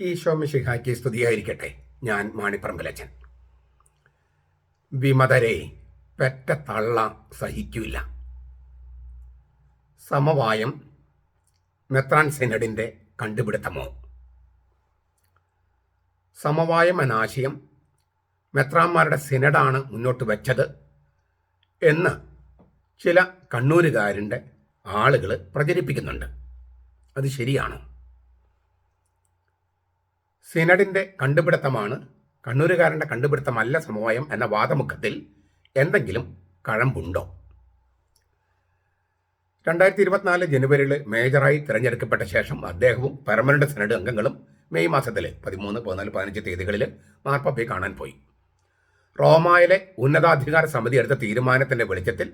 ഈശോ മിശിഹായ്ക്ക് സ്തുതിയായിരിക്കട്ടെ. ഞാൻ മാണിപ്പറമ്പിലച്ചൻ. വിമതരെ പെറ്റ തള്ള സഹിക്കില്ല സമവായം മെത്രാൻ സെനഡിന്റെ കണ്ടുപിടുത്തമോ? സമവായം എന്ന മെത്രാന്മാരുടെ സിനഡാണ് മുന്നോട്ട് വെച്ചത് എന്ന് ചില കണ്ണൂരുകാരന്റെ ആളുകൾ പ്രചരിപ്പിക്കുന്നുണ്ട്. അത് ശരിയാണോ? സിനഡിന്റെ കണ്ടുപിടുത്തമാണ് കണ്ണൂരുകാരന്റെ കണ്ടുപിടുത്തമല്ല സമവായം എന്ന വാദമുഖത്തിൽ എന്തെങ്കിലും കഴമ്പുണ്ടോ? രണ്ടായിരത്തി ഇരുപത്തിനാല് ജനുവരിയിൽ മേജറായി തിരഞ്ഞെടുക്കപ്പെട്ട ശേഷം അദ്ദേഹവും പെർമനന്റ് സെനഡ് അംഗങ്ങളും മെയ് മാസത്തിലെ പതിമൂന്ന് പതിനാല് പതിനഞ്ച് തീയതികളിൽ മാർപ്പാപ്പയെ കാണാൻ പോയി. റോമായിലെ ഉന്നതാധികാര സമിതി എടുത്ത തീരുമാനത്തിന്റെ വെളിച്ചത്തിൽ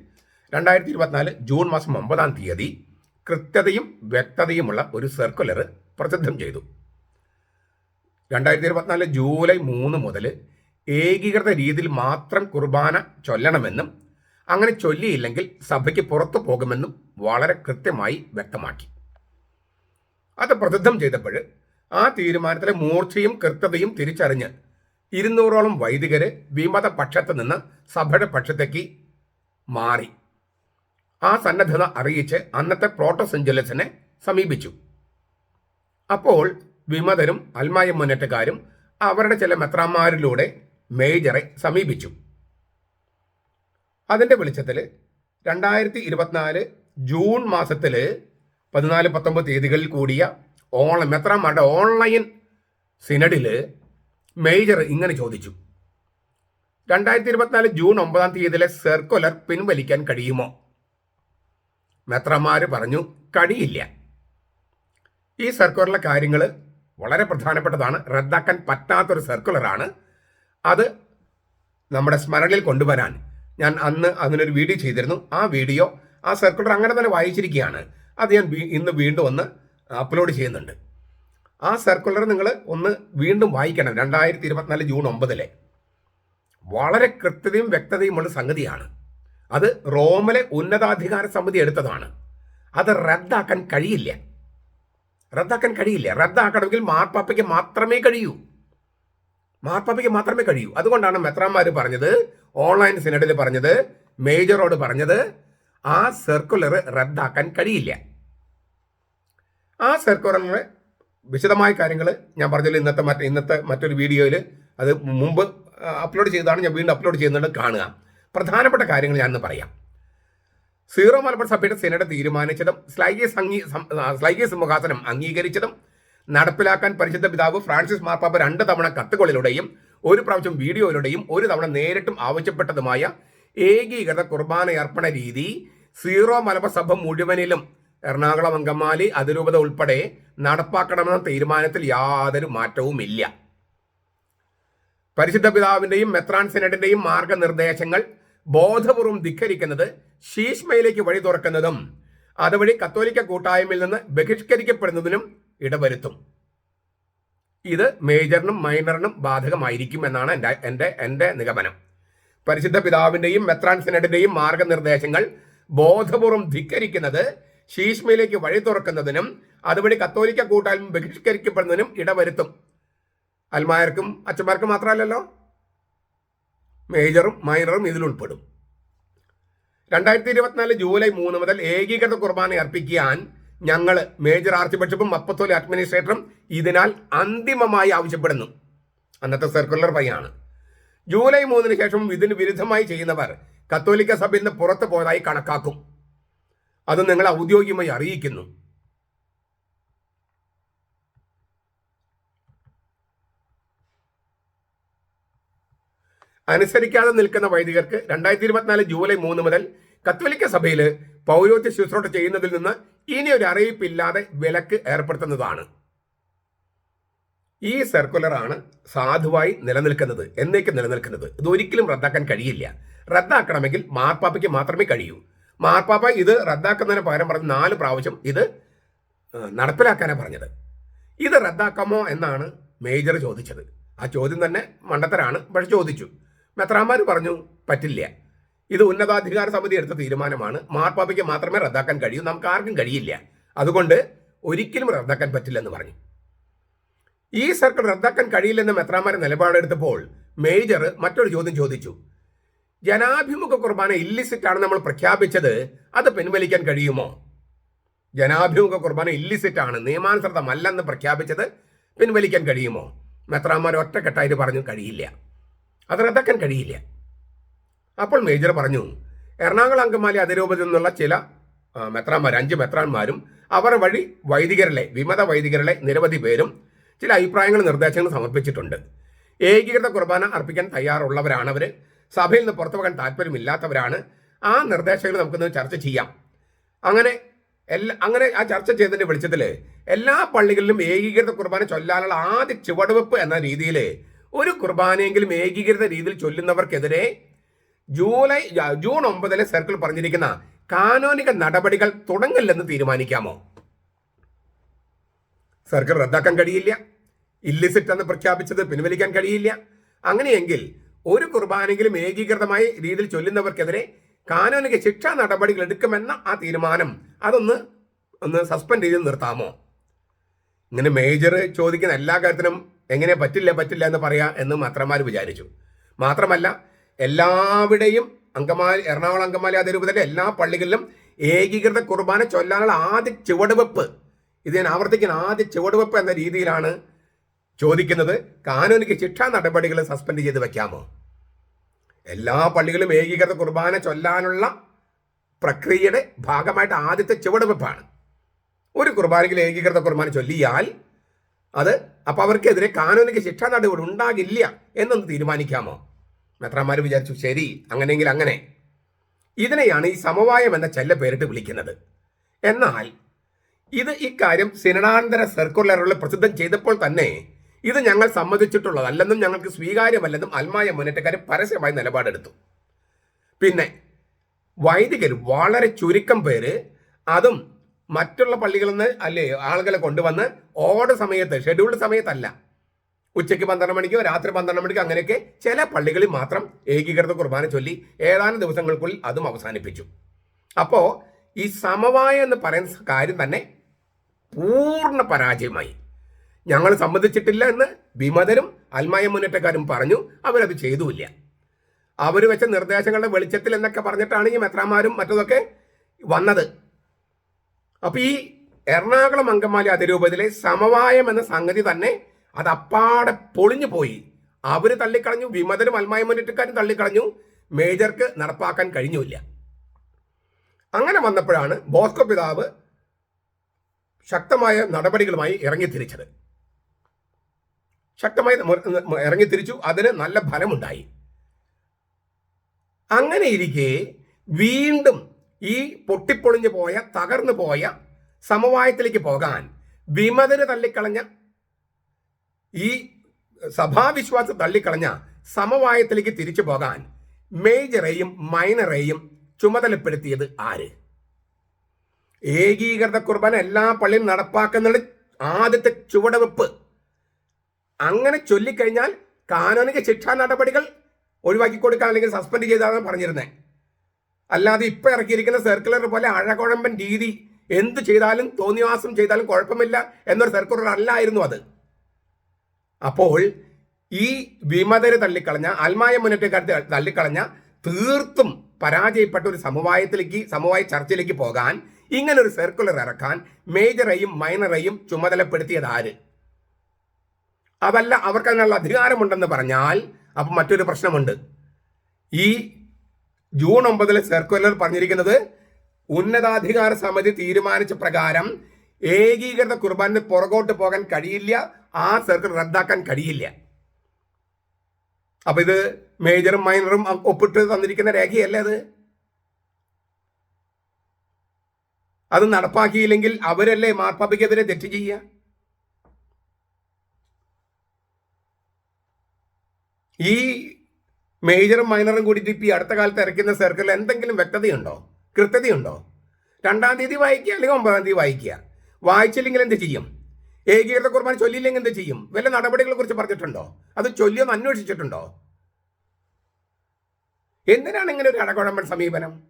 രണ്ടായിരത്തി ഇരുപത്തിനാല് ജൂൺ മാസം ഒമ്പതാം തീയതി കൃത്യതയും വ്യക്തതയുമുള്ള ഒരു സർക്കുലർ പ്രസിദ്ധം ചെയ്തു. രണ്ടായിരത്തി ഇരുപത്തിനാല് ജൂലൈ മൂന്ന് മുതൽ ഏകീകൃത രീതിയിൽ മാത്രം കുർബാന ചൊല്ലണമെന്നും അങ്ങനെ ചൊല്ലിയില്ലെങ്കിൽ സഭയ്ക്ക് പുറത്തു പോകുമെന്നും വളരെ കൃത്യമായി വ്യക്തമാക്കി. അത് പ്രസിദ്ധം ചെയ്തപ്പോൾ ആ തീരുമാനത്തിലെ മൂർച്ചയും കൃത്യതയും തിരിച്ചറിഞ്ഞ് ഇരുന്നൂറോളം വൈദികര് വിമത പക്ഷത്ത് നിന്ന് സഭയുടെ പക്ഷത്തേക്ക് മാറി. ആ സന്നദ്ധത അറിയിച്ച് അന്നത്തെ പ്രോട്ടോസെഞ്ചലസിനെ സമീപിച്ചു. അപ്പോൾ വിമതരും അൽമായ മുന്നേറ്റക്കാരും അവരുടെ ചില മെത്രാന്മാരിലൂടെ മേജറെ സമീപിച്ചു. അതിന്റെ വെളിച്ചത്തിൽ രണ്ടായിരത്തി ഇരുപത്തിനാല് ജൂൺ മാസത്തിൽ പതിനാല് പത്തൊമ്പത് തീയതികളിൽ കൂടിയ ഓൺലൈൻ മെത്രാന്മാരുടെ ഓൺലൈൻ സിനഡിൽ മേജർ ഇങ്ങനെ ചോദിച്ചു. രണ്ടായിരത്തി ഇരുപത്തിനാല് ജൂൺ ഒമ്പതാം തീയതിയിലെ സർക്കുലർ പിൻവലിക്കാൻ കഴിയുമോ? മെത്രമാർ പറഞ്ഞു കഴിയില്ല. ഈ സർക്കുലറിലെ കാര്യങ്ങൾ വളരെ പ്രധാനപ്പെട്ടതാണ്. റദ്ദാക്കാൻ പറ്റാത്തൊരു സർക്കുലറാണ് അത് നമ്മുടെ സ്മരണയിൽ കൊണ്ടുവരാൻ ഞാൻ അന്ന് അതിനൊരു വീഡിയോ ചെയ്തിരുന്നു. ആ വീഡിയോ ആ സർക്കുലർ അങ്ങനെ തന്നെ വായിച്ചിരിക്കുകയാണ്. അത് ഞാൻ ഇന്ന് വീണ്ടും ഒന്ന് അപ്ലോഡ് ചെയ്യുന്നുണ്ട്. ആ സർക്കുലർ നിങ്ങൾ ഒന്ന് വീണ്ടും വായിക്കണം. രണ്ടായിരത്തി ഇരുപത്തിനാല് ജൂൺ ഒമ്പതിലെ. വളരെ കൃത്യതയും വ്യക്തതയുമുള്ള സംഗതിയാണ്. അത് റോമിലെ ഉന്നതാധികാര സമിതി എടുത്തതാണ്. അത് റദ്ദാക്കാൻ കഴിയില്ല. റദ്ദാക്കാൻ കഴിയില്ല. റദ്ദാക്കണമെങ്കിൽ മാർപ്പാപ്പയ്ക്ക് മാത്രമേ കഴിയൂ. മാർപ്പാപ്പയ്ക്ക് മാത്രമേ കഴിയൂ. അതുകൊണ്ടാണ് മെത്രാന്മാർ പറഞ്ഞത് ഓൺലൈൻ സിനഡിൽ പറഞ്ഞത് മേജറോട് പറഞ്ഞത് ആ സർക്കുലർ റദ്ദാക്കാൻ കഴിയില്ല. ആ സർക്കുലറിന് വിശദമായ കാര്യങ്ങൾ ഞാൻ പറഞ്ഞല്ലോ ഇന്നത്തെ മറ്റേ ഇന്നത്തെ മറ്റൊരു വീഡിയോയിൽ അത് മുമ്പ് അപ്ലോഡ് ചെയ്തതാണ്. ഞാൻ വീണ്ടും അപ്ലോഡ് ചെയ്യുന്നുണ്ട്. കാണുക. പ്രധാനപ്പെട്ട കാര്യങ്ങൾ ഞാൻ പറയാം. സീറോ മലബാർ സഭയുടെ സെനറ്റ് തീരുമാനിച്ചതും സ്ലൈഗേസ് അംഗീ സ്ലൈഗേസ് മുഖാസനം അംഗീകരിച്ചതും നടപ്പിലാക്കാൻ പരിശുദ്ധ പിതാവ് ഫ്രാൻസിസ് മാർപ്പാപ്പ രണ്ട് തവണ കത്തുകളിലൂടെയും ഒരു പ്രാവശ്യം വീഡിയോയിലൂടെയും ഒരു തവണ നേരിട്ടും ആവശ്യപ്പെട്ടതുമായ ഏകീകൃത കുർബാനയർപ്പണ രീതി സീറോ മലബാർ സഭ മുഴുവനിലും എറണാകുളം അങ്കമാലി അതിരൂപത ഉൾപ്പെടെ നടപ്പാക്കണമെന്ന തീരുമാനത്തിൽ യാതൊരു മാറ്റവുമില്ല. പരിശുദ്ധ പിതാവിന്റെയും മെത്രാൻ സെനറ്റിന്റെയും മാർഗനിർദ്ദേശങ്ങൾ ബോധപൂർവം ധിക്കരിക്കുന്നത് ശീഷ്മയിലേക്ക് വഴി തുറക്കുന്നതും അതുവഴി കത്തോലിക്ക കൂട്ടായ്മയിൽ നിന്ന് ബഹിഷ്കരിക്കപ്പെടുന്നതിനും ഇടവരുത്തും. ഇത് മേജറിനും മൈനറിനും ബാധകമായിരിക്കും എന്നാണ് എന്റെ എന്റെ എന്റെ നിഗമനം. പരിശുദ്ധ പിതാവിന്റെയും മെത്രാൻ മാർഗനിർദ്ദേശങ്ങൾ ബോധപൂർവം ധിക്കരിക്കുന്നത് ശീഷ്മയിലേക്ക് വഴി തുറക്കുന്നതിനും അതുവഴി കത്തോലിക്ക കൂട്ടായ്മ ബഹിഷ്കരിക്കപ്പെടുന്നതിനും ഇടവരുത്തും. അൽമാർക്കും അച്ഛന്മാർക്കും മാത്രമല്ലല്ലോ മേജറും മൈനറും ഇതിൽ ഉൾപ്പെടും രണ്ടായിരത്തി ഇരുപത്തിനാല് ജൂലൈ മൂന്ന് മുതൽ ഏകീകൃത കുർബാന അർപ്പിക്കാൻ ഞങ്ങൾ മേജർ ആർച്ച് ബിഷപ്പും മപ്പത്തോലി അഡ്മിനിസ്ട്രേറ്ററും ഇതിനാൽ അന്തിമമായി ആവശ്യപ്പെടുന്നു. അന്നത്തെ സർക്കുലർ പയ്യാണ്. ജൂലൈ മൂന്നിന് ശേഷം ഇതിന് വിരുദ്ധമായി ചെയ്യുന്നവർ കത്തോലിക്ക സഭയിൽ നിന്ന് പുറത്തു പോയതായി കണക്കാക്കും. അത് നിങ്ങൾ ഔദ്യോഗികമായി അറിയിക്കുന്നു. അനുസരിക്കാതെ നിൽക്കുന്ന വൈദികർക്ക് രണ്ടായിരത്തി ഇരുപത്തിനാല് ജൂലൈ മൂന്ന് മുതൽ കത്തോലിക്ക സഭയിൽ പൗരോത്യ ശുശ്രൂഷ ചെയ്യുന്നതിൽ നിന്ന് ഇനി ഒരു അറിയിപ്പില്ലാതെ വിലക്ക് ഏർപ്പെടുത്തുന്നതാണ്. ഈ സർക്കുലറാണ് സാധുവായി നിലനിൽക്കുന്നത്. എന്നേക്ക് നിലനിൽക്കുന്നത്. ഇത് ഒരിക്കലും റദ്ദാക്കാൻ കഴിയില്ല. റദ്ദാക്കണമെങ്കിൽ മാർപ്പാപ്പയ്ക്ക് മാത്രമേ കഴിയൂ. മാർപ്പാപ്പ ഇത് റദ്ദാക്കുന്നതിന് പകരം പറഞ്ഞ് നാല് പ്രാവശ്യം ഇത് നടപ്പിലാക്കാനാണ് പറഞ്ഞത്. ഇത് റദ്ദാക്കാമോ എന്നാണ് മേജർ ചോദിച്ചത്. ആ ചോദ്യം തന്നെ മണ്ടത്തരാണ്. പക്ഷെ ചോദിച്ചു. മെത്രാന്മാർ പറഞ്ഞു പറ്റില്ല. ഇത് ഉന്നതാധികാര സമിതി എടുത്ത തീരുമാനമാണ്. മാർപ്പാപ്പയ്ക്ക് മാത്രമേ റദ്ദാക്കാൻ കഴിയൂ. നമുക്ക് ആർക്കും കഴിയില്ല. അതുകൊണ്ട് ഒരിക്കലും റദ്ദാക്കാൻ പറ്റില്ലെന്ന് പറഞ്ഞു. ഈ സർക്കിൾ റദ്ദാക്കാൻ കഴിയില്ലെന്ന് മെത്രാമാരെ നിലപാടെടുത്തപ്പോൾ മേജർ മറ്റൊരു ചോദ്യം ചോദിച്ചു. ജനാഭിമുഖ കുർബാന ഇല്ലിസിറ്റ് ആണ് നമ്മൾ പ്രഖ്യാപിച്ചത് അത് പിൻവലിക്കാൻ കഴിയുമോ? ജനാഭിമുഖ കുർബാന ഇല്ലിസിറ്റ് ആണ്. നിയമാനുസൃതമല്ലെന്ന് പ്രഖ്യാപിച്ചത് പിൻവലിക്കാൻ കഴിയുമോ? മെത്രാമാർ ഒറ്റക്കെട്ടായിട്ട് പറഞ്ഞു കഴിയില്ല. അത് റദ്ദാക്കാൻ കഴിയില്ല. അപ്പോൾ മേജർ പറഞ്ഞു എറണാകുളം അങ്കമാലി അതിരൂപത്തിൽ നിന്നുള്ള ചില മെത്രാന്മാർ അഞ്ച് മെത്രാന്മാരും അവർ വഴി വൈദികരിലെ വിമത വൈദികരിലെ നിരവധി പേരും ചില അഭിപ്രായങ്ങളും നിർദ്ദേശങ്ങളും സമർപ്പിച്ചിട്ടുണ്ട്. ഏകീകൃത കുർബാന അർപ്പിക്കാൻ തയ്യാറുള്ളവരാണ് അവർ സഭയിൽ നിന്ന് പുറത്തു പോകാൻ താല്പര്യമില്ലാത്തവരാണ്. ആ നിർദ്ദേശങ്ങൾ നമുക്കൊന്ന് ചർച്ച ചെയ്യാം. അങ്ങനെ എല്ലാ അങ്ങനെ ആ ചർച്ച ചെയ്തതിന്റെ വെളിച്ചത്തിൽ എല്ലാ പള്ളികളിലും ഏകീകൃത കുർബാന ചൊല്ലാനുള്ള ആദ്യ ചുവടുവെപ്പ് എന്ന രീതിയിൽ ഒരു കുർബാനയെങ്കിലും ഏകീകൃത രീതിയിൽ ചൊല്ലുന്നവർക്കെതിരെ ജൂലൈ ജൂൺ ഒമ്പതിലെ സർക്കിൾ പറഞ്ഞിരിക്കുന്ന കാനോനിക നടപടികൾ തുടങ്ങില്ലെന്ന് തീരുമാനിക്കാമോ? സർക്കിൾ റദ്ദാക്കാൻ കഴിയില്ല. ഇല്ലിസിറ്റ് എന്ന് പ്രഖ്യാപിച്ചത് പിൻവലിക്കാൻ കഴിയില്ല. അങ്ങനെയെങ്കിൽ ഒരു കുർബാനെങ്കിലും ഏകീകൃതമായി രീതിയിൽ ചൊല്ലുന്നവർക്കെതിരെ കാനോനിക ശിക്ഷാ നടപടികൾ എടുക്കുമെന്ന ആ തീരുമാനം അതൊന്ന് ഒന്ന് സസ്പെൻഡ് ചെയ്ത് നിർത്താമോ? ഇങ്ങനെ മേജർ ചോദിക്കുന്ന എല്ലാ കാര്യത്തിനും എങ്ങനെ പറ്റില്ല പറ്റില്ല എന്ന് പറയാ എന്ന് മാത്രമാർ വിചാരിച്ചു. മാത്രമല്ല എല്ലാവിടെയും അങ്കമാലി എറണാകുളം അങ്കമാലി രൂപത്തിലെ എല്ലാ പള്ളികളിലും ഏകീകൃത കുർബാന ചൊല്ലാനുള്ള ആദ്യ ചുവടുവെപ്പ് ഇത് ഞാൻ ആവർത്തിക്കുന്ന ആദ്യ ചുവടുവെപ്പ് എന്ന രീതിയിലാണ് ചോദിക്കുന്നത്. കാനൂനിക്ക് ശിക്ഷാ നടപടികൾ സസ്പെൻഡ് ചെയ്ത് വെക്കാമോ? എല്ലാ പള്ളികളും ഏകീകൃത കുർബാന ചൊല്ലാനുള്ള പ്രക്രിയയുടെ ഭാഗമായിട്ട് ആദ്യത്തെ ചുവടുവെപ്പാണ്. ഒരു കുർബാനയ്ക്ക് ഏകീകൃത കുർബാന ചൊല്ലിയാൽ അത് അപ്പോൾ അവർക്കെതിരെ കാനൂനിക ശിക്ഷാ നടപടി ഉണ്ടാകില്ല എന്നൊന്ന് തീരുമാനിക്കാമോ? മെത്രാമാർ വിചാരിച്ചു ശരി അങ്ങനെയെങ്കിൽ അങ്ങനെ. ഇതിനെയാണ് ഈ സമവായം എന്ന ചെല്ല പേരിട്ട് വിളിക്കുന്നത്. എന്നാൽ ഇത് ഇക്കാര്യം സിനഡാന്തര സർക്കുലറുകൾ പ്രസിദ്ധം ചെയ്തപ്പോൾ തന്നെ ഇത് ഞങ്ങൾ സമ്മതിച്ചിട്ടുള്ളതല്ലെന്നും ഞങ്ങൾക്ക് സ്വീകാര്യമല്ലെന്നും അൽമായ മുന്നേറ്റക്കാർ പരസ്യമായി നിലപാടെടുത്തു. പിന്നെ വൈദികർ വളരെ ചുരുക്കം പേര് അതും മറ്റുള്ള പള്ളികളിൽ നിന്ന് അല്ലേ ആളുകളെ കൊണ്ടുവന്ന് ഓട സമയത്ത് ഷെഡ്യൂൾഡ് സമയത്തല്ല. ഉച്ചയ്ക്ക് പന്ത്രണ്ട് മണിക്കോ രാത്രി പന്ത്രണ്ട് മണിക്കോ അങ്ങനെയൊക്കെ ചില പള്ളികളിൽ മാത്രം ഏകീകൃത കുർബാന ചൊല്ലി ഏതാനും ദിവസങ്ങൾക്കുള്ളിൽ അതും അവസാനിപ്പിച്ചു. അപ്പോൾ ഈ സമവായം എന്ന് പറയുന്ന കാര്യം തന്നെ പൂർണ പരാജയമായി. ഞങ്ങൾ സമ്മതിച്ചിട്ടില്ല എന്ന് വിമതരും അൽമായ മുന്നേറ്റക്കാരും പറഞ്ഞു അവരത് ചെയ്തുമില്ല. അവർ വെച്ച നിർദ്ദേശങ്ങളുടെ വെളിച്ചത്തിൽ എന്നൊക്കെ പറഞ്ഞിട്ടാണ് ഈ മെത്രാമാരും മറ്റതൊക്കെ വന്നത്. അപ്പൊ ഈ എറണാകുളം അങ്കമാലി അതിരൂപതയിലെ സമവായം എന്ന സംഗതി തന്നെ അത് അപ്പാടെ പൊളിഞ്ഞു പോയി. അവർ തള്ളിക്കളഞ്ഞു വിമതരും അൽമായ മുന്നേറ്റക്കാരും തള്ളിക്കളഞ്ഞു. മേജർക്ക് നടപ്പാക്കാൻ കഴിഞ്ഞില്ല അങ്ങനെ വന്നപ്പോഴാണ് ബോസ്കോ പിതാവ് ശക്തമായ നടപടികളുമായി ഇറങ്ങിത്തിരിച്ചത്. ശക്തമായി ഇറങ്ങി തിരിച്ചു അതിന് നല്ല ഫലമുണ്ടായി. അങ്ങനെ ഇരിക്കെ വീണ്ടും ഈ പൊട്ടിപ്പൊളിഞ്ഞു പോയ തകർന്നു പോയ സമവായത്തിലേക്ക് പോകാൻ വിമതന് തള്ളിക്കളഞ്ഞ ഈ സഭാവിശ്വാസം തള്ളിക്കളഞ്ഞ സമവായത്തിലേക്ക് തിരിച്ചു പോകാൻ മേജറേയും മൈനറേയും ചുമതലപ്പെടുത്തിയത് ആര്? ഏകീകൃത കുർബാന എല്ലാ പള്ളിയും നടപ്പാക്കുന്നത് ആദ്യത്തെ ചുവടുവെപ്പ്. അങ്ങനെ ചൊല്ലിക്കഴിഞ്ഞാൽ കാനോനിക ശിക്ഷാ നടപടികൾ ഒഴിവാക്കി കൊടുക്കാൻ അല്ലെങ്കിൽ സസ്പെൻഡ് ചെയ്താണ് പറഞ്ഞിരുന്നത് അല്ലാതെ ഇപ്പൊ ഇറക്കിയിരിക്കുന്ന സർക്കുലർ പോലെ അഴകുഴമ്പൻ രീതി എന്ത് ചെയ്താലും തോന്നിവാസം ചെയ്താലും കുഴപ്പമില്ല എന്നൊരു സർക്കുലർ അല്ലായിരുന്നു അത്. അപ്പോൾ ഈ വിമതര് തള്ളിക്കളഞ്ഞ ആത്മായ മുന്നേറ്റക്കാർ തള്ളിക്കളഞ്ഞ തീർത്തും പരാജയപ്പെട്ട ഒരു സമവായത്തിലേക്ക് സമവായ ചർച്ചയിലേക്ക് പോകാൻ ഇങ്ങനൊരു സർക്കുലർ ഇറക്കാൻ മേജറേയും മൈനറേയും ചുമതലപ്പെടുത്തിയത് ആര്? അതല്ല അവർക്ക് അതിനുള്ള അധികാരമുണ്ടെന്ന് പറഞ്ഞാൽ അപ്പം മറ്റൊരു പ്രശ്നമുണ്ട്. ഈ ജൂൺ ഒമ്പതിൽ സർക്കുലർ പറഞ്ഞിരിക്കുന്നത് ഉന്നതാധികാര സമിതി തീരുമാനിച്ച പ്രകാരം ഏകീകൃത കുർബാനിന് പുറകോട്ട് പോകാൻ കഴിയില്ല ആ സർക്കിൾ റദ്ദാക്കാൻ കഴിയില്ല. അപ്പൊ ഇത് മേജറും മൈനറും ഒപ്പിട്ട് തന്നിരിക്കുന്ന രേഖയല്ലേ അത്? അത് നടപ്പാക്കിയില്ലെങ്കിൽ അവരല്ലേ മാർപ്പാപ്പയ്ക്കെതിരെ തെറ്റ് ചെയ്യുക? ഈ മേജറും മൈനറും കൂടിയിട്ട് ഇപ്പം ഈ അടുത്ത കാലത്ത് ഇറക്കുന്ന സർക്കിളിൽ എന്തെങ്കിലും വ്യക്തതയുണ്ടോ? കൃത്യതയുണ്ടോ? രണ്ടാം തീയതി വായിക്കുക അല്ലെങ്കിൽ ഒമ്പതാം തീയതി വായിക്കുക. വായിച്ചില്ലെങ്കിൽ എന്ത് ചെയ്യും? ഏകീകൃത കുർബാന ചൊല്ലില്ലെങ്കിൽ എന്ത് ചെയ്യും? വല്ല നടപടികളെ കുറിച്ച് പറഞ്ഞിട്ടുണ്ടോ? അത് ചൊല്ലിയൊന്ന് അന്വേഷിച്ചിട്ടുണ്ടോ? എന്തിനാണ് ഇങ്ങനെ ഒരു അടകുഴമ്പൻ സമീപനം?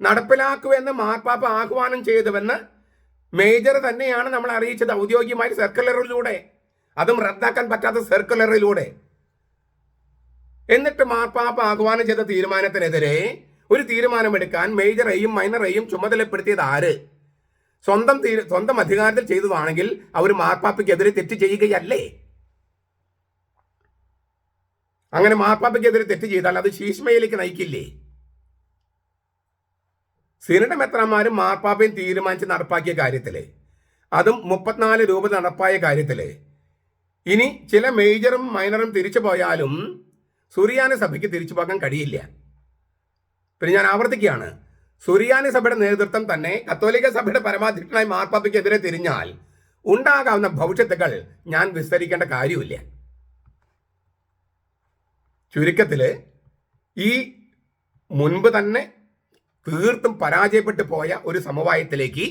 നടപ്പിലാക്കുമെന്ന് മാർപ്പാപ്പ ആഹ്വാനം ചെയ്തുവെന്ന് മേജർ തന്നെയാണ് നമ്മൾ അറിയിച്ചത് ഔദ്യോഗികമായി സർക്കുലറിലൂടെ അതും റദ്ദാക്കാൻ പറ്റാത്ത സർക്കുലറിലൂടെ എന്നിട്ട് മാർപ്പാപ്പ ആഹ്വാനം ചെയ്ത തീരുമാനത്തിനെതിരെ ഒരു തീരുമാനമെടുക്കാൻ മേജറെയും മൈനറെയും ചുമതലപ്പെടുത്തിയത് ആര്? സ്വന്തം സ്വന്തം അധികാരത്തിൽ ചെയ്തതാണെങ്കിൽ അവർ മാർപ്പാപ്പയ്ക്കെതിരെ തെറ്റ് ചെയ്യുകയല്ലേ? അങ്ങനെ മാർപ്പാപ്പയ്ക്കെതിരെ തെറ്റ് ചെയ്താൽ അത് ശീഷ്മയിലേക്ക് നയിക്കില്ലേ? സിനഡ് മെത്രന്മാരും മാർപ്പാപ്പയും തീരുമാനിച്ച് നടപ്പാക്കിയ കാര്യത്തിൽ അതും മുപ്പത്തിനാല് രൂപ നടപ്പായ കാര്യത്തിൽ ഇനി ചില മേജറും മൈനറും തിരിച്ചു പോയാലും സുറിയാനി സഭയ്ക്ക് തിരിച്ചു പോകാൻ കഴിയില്ല. പിന്നെ ഞാൻ ആവർത്തിക്കുകയാണ്. സുറിയാനി സഭയുടെ നേതൃത്വം തന്നെ കത്തോലിക്ക സഭയുടെ പരമാധ്യക്ഷനായി മാർപ്പാപ്പയ്ക്കെതിരെ തിരിഞ്ഞാൽ ഉണ്ടാകാവുന്ന ഭവിഷ്യത്തുകൾ ഞാൻ വിസ്തരിക്കേണ്ട കാര്യമില്ല. ചുരുക്കത്തിൽ ഈ മുൻപ് തന്നെ തീർത്തും പരാജയപ്പെട്ടു പോയ ഒരു സമവായത്തിലേക്ക്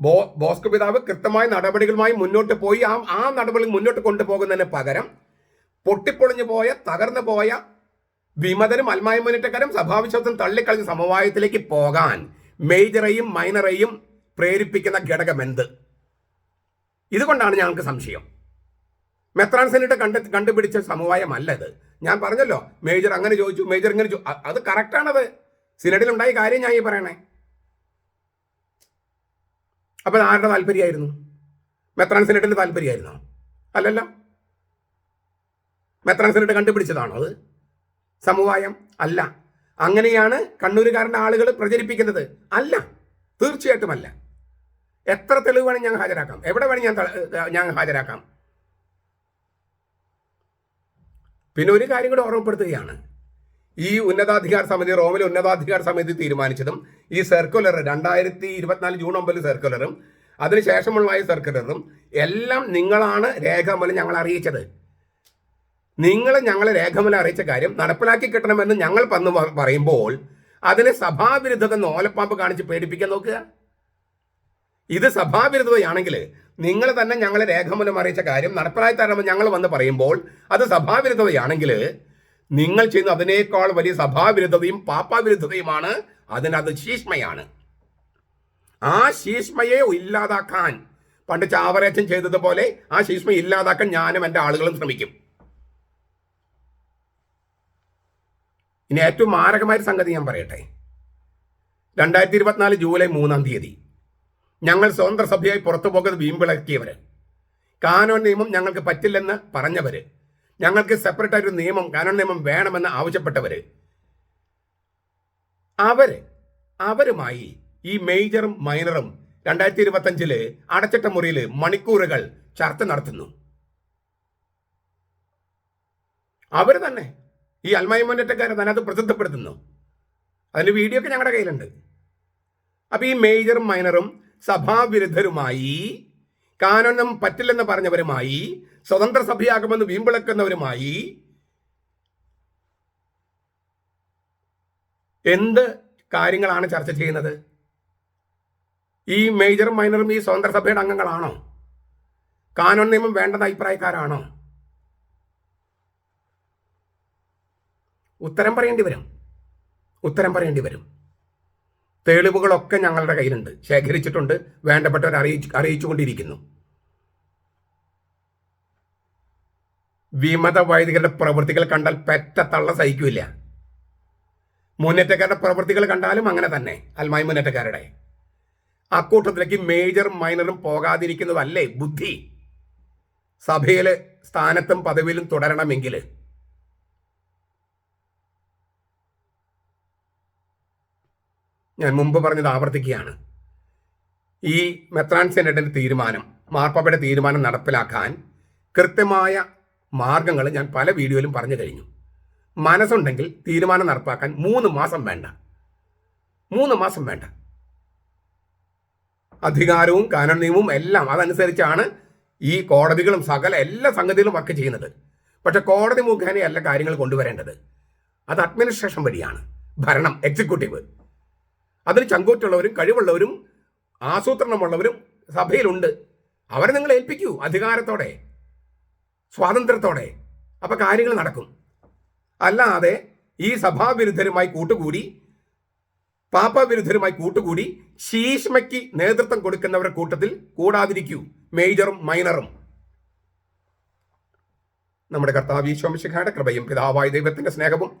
ബോ ബോസ്കോ പിതാവ് കൃത്യമായ നടപടികളുമായി മുന്നോട്ട് പോയി ആ ആ നടപടി മുന്നോട്ട് കൊണ്ടുപോകുന്നതിന് പകരം പൊട്ടിപ്പൊളിഞ്ഞു പോയ തകർന്നു പോയ വിമതനും അൽമായ മുന്നേറ്റക്കാരും സഭാവിശ്വാസം തള്ളിക്കളഞ്ഞ സമവായത്തിലേക്ക് പോകാൻ മേജറേയും മൈനറേയും പ്രേരിപ്പിക്കുന്ന ഘടകം എന്ത്? ഇതുകൊണ്ടാണ് ഞങ്ങൾക്ക് സംശയം. മെത്രാൻസനിട്ട് കണ്ട് കണ്ടുപിടിച്ച സമവായമല്ല ഇത് ഞാൻ പറഞ്ഞല്ലോ മേജർ അങ്ങനെ ചോദിച്ചു മേജർ ഇങ്ങനെ ചോദിച്ചു അത് കറക്റ്റാണത്. സിനഡിൽ ഉണ്ടായ കാര്യം ഞാൻ ഈ പറയണേ. അപ്പൊ ഇത് ആരുടെ താല്പര്യമായിരുന്നു? മെത്രാൻ സിനഡിന്റെ താല്പര്യമായിരുന്നോ? അല്ലല്ലോ. മെത്രാൻ സെനറ്റ് കണ്ടുപിടിച്ചതാണോ അത്? സമവായം അല്ല. അങ്ങനെയാണ് കണ്ണൂരുകാരന്റെ ആളുകൾ പ്രചരിപ്പിക്കുന്നത്. അല്ല. തീർച്ചയായിട്ടും അല്ല. എത്ര തെളിവ് ഞാൻ ഹാജരാക്കാം. എവിടെ വേണം ഞാൻ ഞാൻ ഹാജരാക്കാം. പിന്നെ ഒരു കാര്യം കൂടെ ഓർമ്മപ്പെടുത്തുകയാണ്. ഈ ഉന്നതാധികാര സമിതി റോമിലെ ഉന്നതാധികാര സമിതി തീരുമാനിച്ചതും ഈ സർക്കുലർ രണ്ടായിരത്തി ഇരുപത്തിനാല് ജൂൺ ഒമ്പതിൽ സർക്കുലറും അതിനുശേഷമുള്ള സർക്കുലറും എല്ലാം നിങ്ങളാണ് രേഖാമൂലം ഞങ്ങൾ അറിയിച്ചത്. നിങ്ങൾ ഞങ്ങളെ രേഖമൂലം അറിയിച്ച കാര്യം നടപ്പിലാക്കി കിട്ടണമെന്ന് ഞങ്ങൾ പന്ന് പറയുമ്പോൾ അതിനെ സഭാവിരുദ്ധത നോലപ്പാമ്പ് കാണിച്ച് പേടിപ്പിക്കാൻ നോക്കുക. ഇത് സഭാവിരുദ്ധതയാണെങ്കിൽ നിങ്ങൾ തന്നെ ഞങ്ങളെ രേഖമൂലം അറിയിച്ച കാര്യം നടപ്പിലായി തരണമെന്ന് ഞങ്ങൾ വന്ന് പറയുമ്പോൾ അത് സഭാവിരുദ്ധതയാണെങ്കിൽ നിങ്ങൾ ചെയ്യുന്ന അതിനേക്കാൾ വലിയ സഭാവിരുദ്ധതയും പാപ്പാവിരുദ്ധതയുമാണ് അതിനത് ശീഷ്മയാണ്. ആ ശീഷ്മയെ ഇല്ലാതാക്കാൻ പണ്ട് ചാവറേച്ചൻ ചെയ്തതുപോലെ ആ ശീഷ്മ ഇല്ലാതാക്കാൻ ഞാനും എന്റെ ആളുകളും ശ്രമിക്കും. ഇനി ഏറ്റവും മാരകമായ സംഗതി ഞാൻ പറയട്ടെ. രണ്ടായിരത്തി ഇരുപത്തിനാല് ജൂലൈ മൂന്നാം തീയതി ഞങ്ങൾ സ്വതന്ത്ര സഭയായി പുറത്തു പോകുന്നത് വീമ്പിളക്കിയവർ കാനോൻ നിയമം ഞങ്ങൾക്ക് പറ്റില്ലെന്ന് പറഞ്ഞവർ ഞങ്ങൾക്ക് സെപ്പറേറ്റ് ഒരു നിയമം കാനോൻ നിയമം വേണമെന്ന് ആവശ്യപ്പെട്ടവർ അവർ അവരുമായി ഈ മേജറും മൈനറും രണ്ടായിരത്തി ഇരുപത്തഞ്ചിൽ അടച്ചിട്ട മുറിയിൽ മണിക്കൂറുകൾ ചർച്ച നടത്തുന്നു. അവർ തന്നെ ഈ അൽമായി മുന്നേറ്റക്കാരെ തന്നെ അത് പ്രസിദ്ധപ്പെടുത്തുന്നു. അതിന് വീഡിയോ ഒക്കെ ഞങ്ങളുടെ കയ്യിലുണ്ട്. അപ്പൊ ഈ മേജറും മൈനറും സഭാവിരുദ്ധരുമായി കാനൊന്നും പറ്റില്ലെന്ന് പറഞ്ഞവരുമായി സ്വതന്ത്ര സഭയാകുമെന്ന് വീമ്പിളക്കുന്നവരുമായി എന്ത് കാര്യങ്ങളാണ് ചർച്ച ചെയ്യുന്നത്? ഈ മേജറും മൈനറും ഈ സ്വതന്ത്ര സഭയുടെ അംഗങ്ങളാണോ? കാനോൻ നിയമം വേണ്ടെന്ന അഭിപ്രായക്കാരാണോ? ഉത്തരം പറയേണ്ടി വരും. ഉത്തരം പറയേണ്ടി വരും. തെളിവുകളൊക്കെ ഞങ്ങളുടെ കയ്യിലുണ്ട്. ശേഖരിച്ചിട്ടുണ്ട്. വേണ്ടപ്പെട്ടവർ അറിയിച്ചു അറിയിച്ചുകൊണ്ടിരിക്കുന്നു. വിമത വൈദികരുടെ പ്രവൃത്തികൾ കണ്ടാൽ പെറ്റ തള്ള സഹിക്കില്ല. മുന്നേറ്റക്കാരുടെ പ്രവൃത്തികൾ കണ്ടാലും അങ്ങനെ തന്നെ അൽമായി മുന്നേറ്റക്കാരുടെ. അക്കൂട്ടത്തിലേക്ക് മേജറും മൈനറും പോകാതിരിക്കുന്നതല്ലേ ബുദ്ധി? സഭയിൽ സ്ഥാനത്തും പദവിയിലും തുടരണമെങ്കിൽ ഞാൻ മുമ്പ് പറഞ്ഞത് ആവർത്തിക്കുകയാണ്. ഈ മെത്രാൻ സെനറ്റിന്റെ തീരുമാനം മാർപ്പാപ്പയുടെ തീരുമാനം നടപ്പിലാക്കാൻ കൃത്യമായ മാർഗങ്ങൾ ഞാൻ പല വീഡിയോയിലും പറഞ്ഞു കഴിഞ്ഞു. മനസ്സുണ്ടെങ്കിൽ തീരുമാനം നടപ്പാക്കാൻ മൂന്ന് മാസം വേണ്ട. മൂന്ന് മാസം വേണ്ട. അധികാരവും കാനൂൺ നിയമവും എല്ലാം അതനുസരിച്ചാണ് ഈ കോടതികളും സകല എല്ലാ സംഗതികളും വർക്ക് ചെയ്യുന്നത്. പക്ഷെ കോടതി മുഖേനയല്ല കാര്യങ്ങൾ കൊണ്ടുവരേണ്ടത്. അത് അഡ്മിനിസ്ട്രേഷൻ വഴിയാണ്. ഭരണം എക്സിക്യൂട്ടീവ്. അതിന് ചങ്കൂറ്റുള്ളവരും കഴിവുള്ളവരും ആസൂത്രണമുള്ളവരും സഭയിലുണ്ട്. അവരെ നിങ്ങൾ ഏൽപ്പിക്കൂ അധികാരത്തോടെ സ്വാതന്ത്ര്യത്തോടെ. അപ്പം കാര്യങ്ങൾ നടക്കും. അല്ലാതെ ഈ സഭാവിരുദ്ധരുമായി കൂട്ടുകൂടി പാപ്പവിരുദ്ധരുമായി കൂട്ടുകൂടി ശീഷ്മയ്ക്ക് നേതൃത്വം കൊടുക്കുന്നവരുടെ കൂട്ടത്തിൽ കൂടാതിരിക്കൂ. മേജറും മൈനറും. നമ്മുടെ കർത്താവ് ഈശോമിശിഖയുടെ കൃപയും പിതാവായ ദൈവത്തിന്റെ സ്നേഹവും